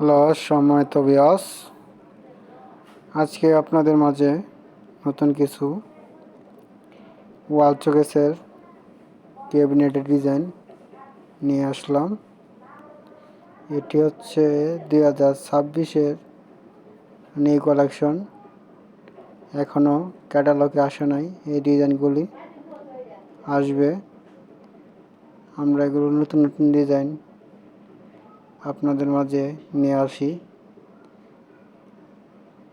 Hello সম্মানিত বিয়াস। আজকে আপনাদের মাঝে নতুন কিছু। ওয়াল চোকেসের ক্যাবিনেটের ডিজাইন নিয়ে আসলাম। এটি হচ্ছে দুই হাজার ছাব্বিশের নিউ কালেকশন। এখনও ক্যাটালগে আসে নাই এই ডিজাইনগুলি। আসবে। আমরা এগুলো নতুন নতুন ডিজাইন আপনাদের মাঝে নিয়ে আসি।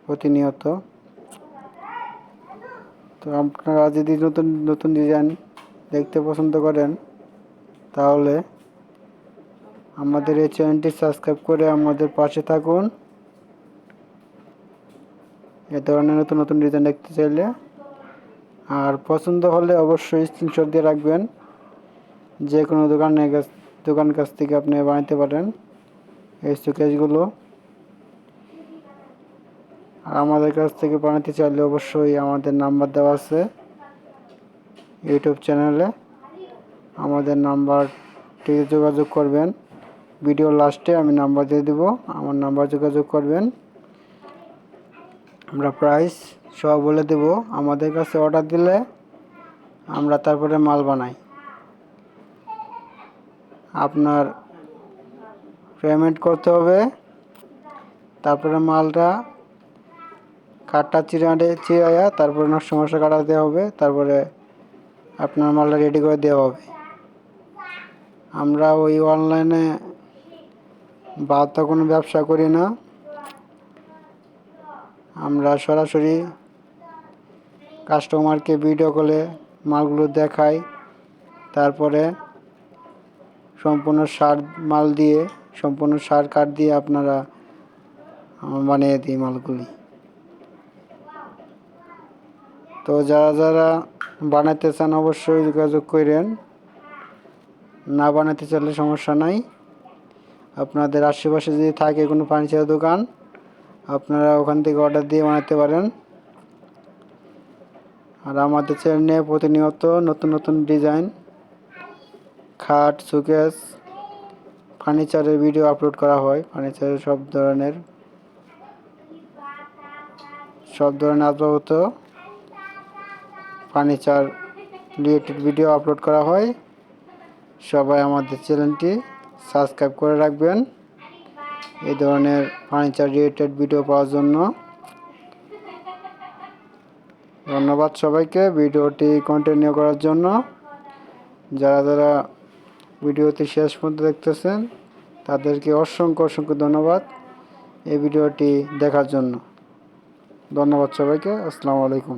প্রতিনিয়ত। তো আপনারা যদি নতুন নতুন ডিজাইন দেখতে পছন্দ করেন, তাহলে আমাদের এই চ্যানেলটি সাবস্ক্রাইব করে আমাদের পাশে থাকুন। এ ধরনের নতুন নতুন ডিজাইন দেখতে চাইলে। আর পছন্দ হলে অবশ্যই স্ক্রিনশট দিয়ে রাখবেন। যে কোনো দোকানের কাছ দোকান কাছ থেকে আপনি বানাতে পারেন। এই সুকেশগুলো আর আমাদের কাছ থেকে বানাতে চাইলে অবশ্যই আমাদের নাম্বার দেওয়া আছে ইউটিউব চ্যানেলে। আমাদের নাম্বারটি যোগাযোগ করবেন। ভিডিও লাস্টে আমি নাম্বার দিয়ে দেব। আমার নাম্বার যোগাযোগ করবেন। আমরা প্রাইস সব বলে দেব। আমাদের কাছে অর্ডার দিলে আমরা তারপরে মাল বানাই। আপনার পেমেন্ট করতে হবে। তারপরে মালটা কাঠটা চিরাটে চিরাইয়া তারপরে নষ্ট মশলা কাটাতে হবে। তারপরে আপনার মালটা রেডি করে দেওয়া হবে। আমরা ওই অনলাইনে বাদ কোনো ব্যবসা করি না। আমরা সরাসরি কাস্টমারকে ভিডিও কলে মালগুলো দেখাই। তারপরে সম্পূর্ণ সার মাল দিয়ে সম্পূর্ণ সার কাঠ দিয়ে আপনারা বানিয়ে দিই মালগুলি। তো যারা যারা বানাতে চান অবশ্যই যোগাযোগ করেন। না বানাতে চাইলে সমস্যা নাই। আপনাদের আশেপাশে যদি থাকে কোনো ফার্নিচার দোকান, আপনারা ওখান থেকে অর্ডার দিয়ে বানাতে পারেন। আর আমাদের চ্যানেলে প্রতিনিয়ত নতুন নতুন ডিজাইন খাট সুকেস ফার্নিচারের ভিডিও আপলোড করা হয়। ফার্নিচারের সব ধরনের সব ধরনের আসবাবত ফার্নিচার রিলেটেড ভিডিও আপলোড করা হয়। সবাই আমাদের চ্যানেলটি সাবস্ক্রাইব করে রাখবেন। এই ধরনের ফার্নিচার রিলেটেড ভিডিও পাওয়ার জন্য। ধন্যবাদ সবাইকে। ভিডিওটি কন্টিনিউ করার জন্য। যারা যারা ভিডিওটি শেষ পর্যন্ত দেখতেছেন, তাদেরকে অসংখ্য অসংখ্য ধন্যবাদ এই ভিডিওটি দেখার জন্য। ধন্যবাদ সবাইকে, আসসালামু আলাইকুম।